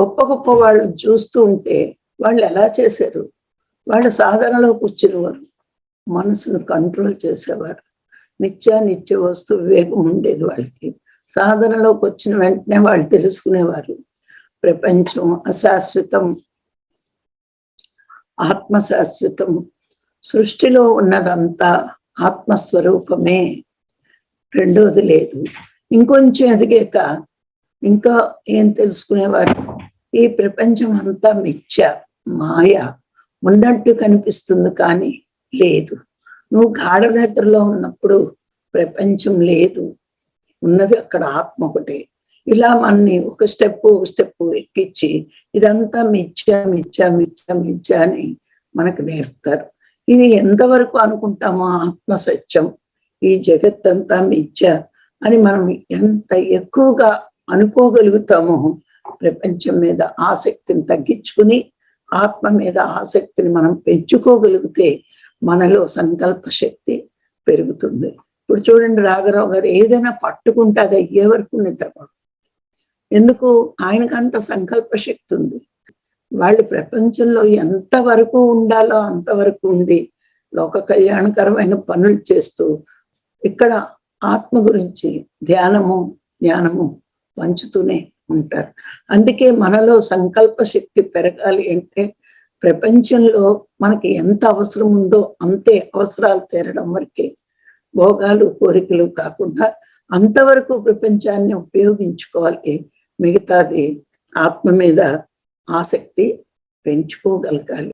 గొప్ప గొప్ప వాళ్ళు చూస్తూ ఉంటే వాళ్ళు ఎలా చేశారు? వాళ్ళు సాధనలో కూర్చునేవారు. మనసును కంట్రోల్ చేసేవారు. నిత్య నిత్య వస్తు వివేకం ఉండేది వాళ్ళకి. సాధనలోకి వచ్చిన వెంటనే వాళ్ళు తెలుసుకునేవారు. ప్రపంచం అశాశ్వతం ఆత్మ శాశ్వతం సృష్టిలో ఉన్నదంతా ఆత్మస్వరూపమే. రెండోది లేదు. ఇంకొంచెం ఎదిగాక ఇంకా ఏం తెలుసుకునేవారు? ఈ ప్రపంచం అంతా మిథ్య మాయ ఉన్నట్టు కనిపిస్తుంది కానీ లేదు. నువ్వు గాఢ ఉన్నప్పుడు ప్రపంచం లేదు. ఉన్నది అక్కడ ఆత్మ ఒకటే. ఇలా మనని ఒక స్టెప్ ఒక స్టెప్ ఎక్కించి ఇదంతా మిథ్య మిథ్య మిథ్య మిథ్య అని మనకు నేర్పుతారు. ఇది ఎంతవరకు అనుకుంటామో ఆత్మ సత్యం. ఈ జగత్తంతా మిథ్య అని మనం ఎంత ఎక్కువగా అనుకోగలుగుతామో ప్రపంచం మీద ఆసక్తిని తగ్గించుకుని ఆత్మ మీద ఆసక్తిని మనం పెంచుకోగలిగితే మనలో సంకల్ప శక్తి పెరుగుతుంది. ఇప్పుడు చూడండి రాఘరావు గారు ఏదైనా పట్టుకుంటే అది అయ్యే వరకు నిద్రపడు. ఎందుకు? ఆయనకు అంత సంకల్ప శక్తి ఉంది. వాళ్ళు ప్రపంచంలో ఎంత వరకు ఉండాలో అంతవరకు ఉండి లోక కళ్యాణకరమైన పనులు చేస్తూ ఇక్కడ ఆత్మ గురించి ధ్యానము జ్ఞానము పంచుతూనే ఉంటారు. అందుకే మనలో సంకల్ప శక్తి పెరగాలి అంటే ప్రపంచంలో మనకి ఎంత అవసరం ఉందో అంతే అవసరాలు తీరడం వరకే. భోగాలు కోరికలు కాకుండా అంతవరకు ప్రపంచాన్ని ఉపయోగించుకోవాలి. మిగతాది ఆత్మ మీద ఆసక్తి పెంచుకోగలగాలి.